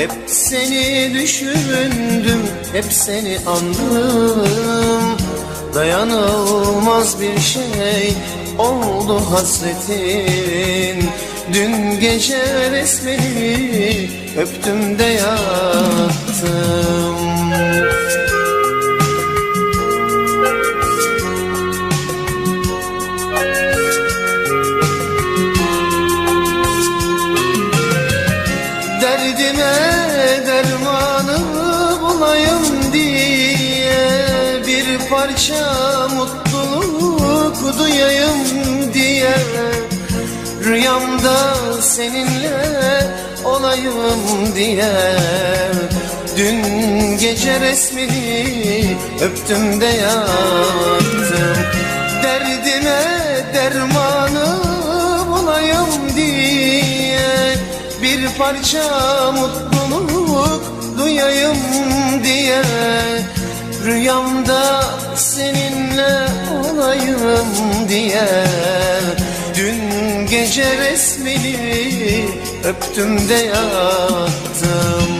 Hep seni düşündüm, hep seni andım. Dayanılmaz bir şey oldu hasretin. Dün gece resmini öptüm de yattım parça mutluluk duyayım diye. Rüyamda seninle olayım diye. Dün gece resmini öptüm de yattım. Derdime dermanı bulayım diye. Bir parça mutluluk duyayım diye. Rüyamda seninle olayım diye. Dün gece resmini öptüm de yattım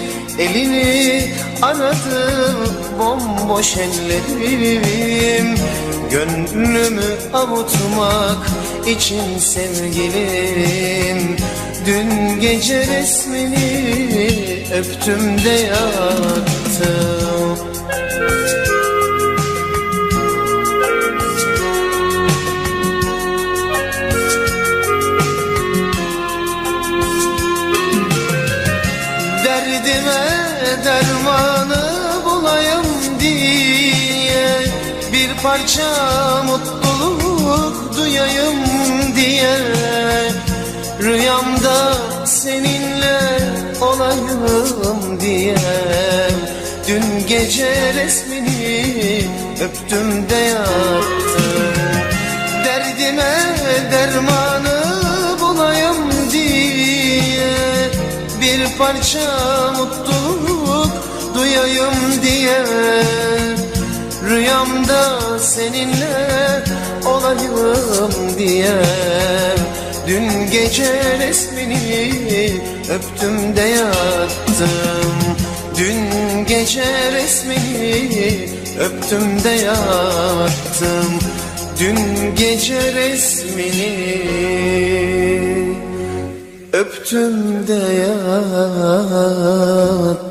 Elini aradım bomboş ellerim. Gönlümü avutmak için sevgilim. Dün gece resmini öptüm de yattım Derdime dermanı bulayım diye Bir parça mutluluk duyayım diye Rüyamda seninle olayım diye. Dün gece resmini öptüm de yattım. Derdime dermanı parça mutluluk duyayım diye. Rüyamda seninle olayım diye. Dün gece resmini öptüm de yattım. Dün gece resmini öptüm de yattım. Dün gece resmini öptüm de yattım.